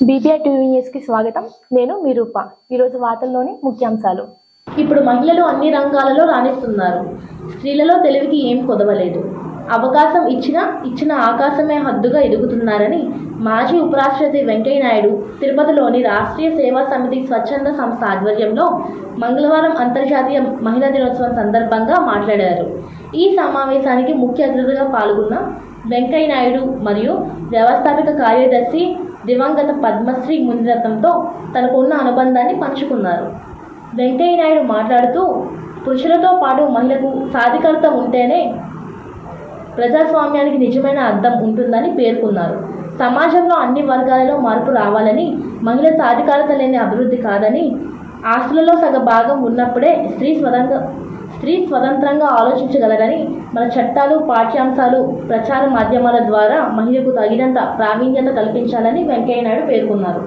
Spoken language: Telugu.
ఎస్బీఐ టీవీ న్యూస్కి స్వాగతం. నేను మీ రూప. ఈరోజు వార్తల్లోని ముఖ్యాంశాలు. ఇప్పుడు మహిళలు అన్ని రంగాలలో రాణిస్తున్నారు. స్త్రీలలో తెలివికి ఏం కొదవలేదు. అవకాశం ఇచ్చినా ఇచ్చిన ఆకాశమే హద్దుగా ఎదుగుతున్నారని మాజీ ఉపరాష్ట్రపతి వెంకయ్య నాయుడు తిరుపతిలోని రాష్ట్రీయ సేవా సమితి స్వచ్ఛంద సంస్థ ఆధ్వర్యంలో మంగళవారం అంతర్జాతీయ మహిళా దినోత్సవం సందర్భంగా మాట్లాడారు. ఈ సమావేశానికి ముఖ్య అతిథిగా పాల్గొన్న వెంకయ్య నాయుడు మరియు వ్యవస్థాపక కార్యదర్శి దివంగత పద్మశ్రీ మునిరత్నంతో తనకున్న అనుబంధాన్ని పంచుకున్నారు. వెంకయ్య నాయుడు మాట్లాడుతూ పురుషులతో పాటు మహిళకు సాధికారత ఉంటేనే ప్రజాస్వామ్యానికి నిజమైన అర్థం ఉంటుందని పేర్కొన్నారు. సమాజంలో అన్ని వర్గాలలో మార్పు రావాలని మహిళ సాధికారత లేని అభివృద్ధి కాదని ఆస్తులలో సగ భాగం ఉన్నప్పుడే స్త్రీ స్వతంత్ర స్త్రీ స్వతంత్రంగా ఆలోచించగలరని మన చట్టాలు పాఠ్యాంశాలు ప్రచార మాధ్యమాల ద్వారా మహిళకు తగినంత ప్రావీణ్యత కల్పించాలని వెంకయ్య నాయుడు పేర్కొన్నారు.